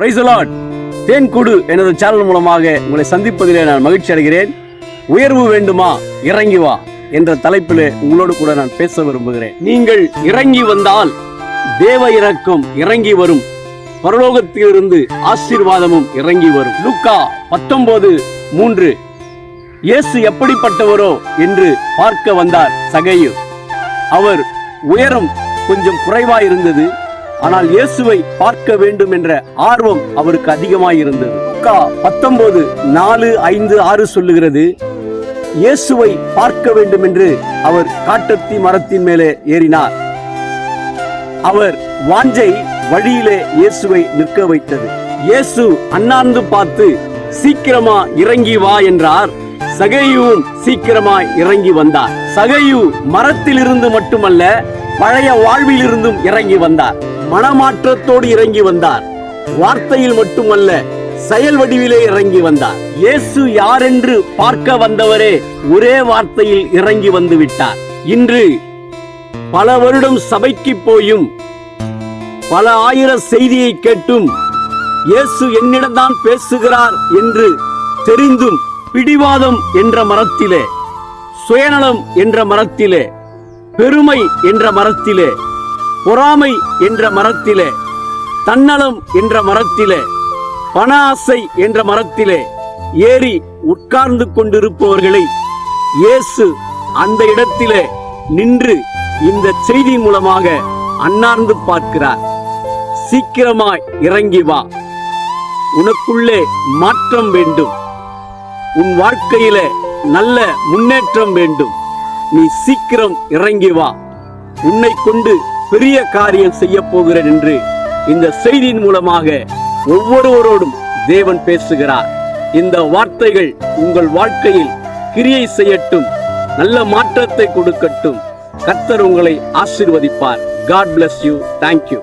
Price allot தேன்கூடு எனது channel மூலமாக உங்களை சந்திப்பதிலே நான் மகிழ்ச்சி அடைகிறேன். உயர்வு வேண்டுமா? இறங்கி வா என்ற தலைப்பில் உங்களோடு கூட நான் பேச விரும்புகிறேன். நீங்கள் இறங்கி வந்தால் தேவ இறக்கம் இறங்கி வரும். பரலோகத்திலிருந்து ஆசீர்வாதமும் இறங்கி வரும். லுக்கா பத்தொன்பது மூன்று. இயேசு எப்படிப்பட்டவரோ என்று பார்க்க வந்தார் சகையு. அவர் உயரம் கொஞ்சம் குறைவாயிருந்தது. ஆனால் இயேசுவை பார்க்க வேண்டும் என்ற ஆர்வம் அவருக்கு அதிகமாயிருந்தது. லூக்கா பத்தொன்பது நாலு ஐந்து ஆறு சொல்லுகிறது இயேசுவை பார்க்க வேண்டும் என்று அவர் காட்டத்தி மரத்தின் மேலே ஏறினார். அவர் வாஞ்சை வழியிலே இயேசுவை நிற்க வைத்தது. இயேசு அண்ணாந்து பார்த்து சீக்கிரமா இறங்கி வா என்றார். சகையுவும் சீக்கிரமாய் இறங்கி வந்தார். சகையு மரத்திலிருந்து மட்டுமல்ல பழைய வாழ்விலிருந்தும் இறங்கி வந்தார். மனமாற்றத்தோடு இறங்கி வந்தார். வார்த்தையில் மட்டுமல்ல செயல் வடிவிலே இறங்கி வந்தார். இயேசு யாரென்று பார்க்க வந்தவரே ஒரே வார்த்தையில் இறங்கி வந்து விட்டார். இன்று பல வருடம் சபைக்கு போயும் பல ஆயிர செய்தியை கேட்டும் இயேசு என்னிடம்தான் பேசுகிறார் என்று தெரிந்தும் பிடிவாதம் என்ற மரத்திலே சுயநலம் என்ற மரத்திலே பெருமை என்ற மரத்திலே பொறாமை என்ற மரத்திலே தன்னலம் என்ற மரத்திலே பண ஆசை என்ற மரத்திலே ஏறி உட்கார்ந்து கொண்டிருப்பவர்களை இயேசு அந்த இடத்திலே நின்று இந்த செய்தி மூலமாக அண்ணார்ந்து பார்க்கிறார். சீக்கிரமாய் இறங்கி வா. உனக்குள்ளே மாற்றம் வேண்டும். உன் வாழ்க்கையில நல்ல முன்னேற்றம் வேண்டும். நீ சீக்கிரம் இறங்கி வா. உன்னை கொண்டு பெரிய காரியம் செய்ய போகிறேன் என்று இந்த செய்தியின் மூலமாக ஒவ்வொருவரோடும் தேவன் பேசுகிறார். இந்த வார்த்தைகள் உங்கள் வாழ்க்கையில் கிரியை செய்யட்டும் நல்ல மாற்றத்தை கொடுக்கட்டும். கர்த்தர் உங்களை ஆசிர்வதிப்பார். God bless you thank you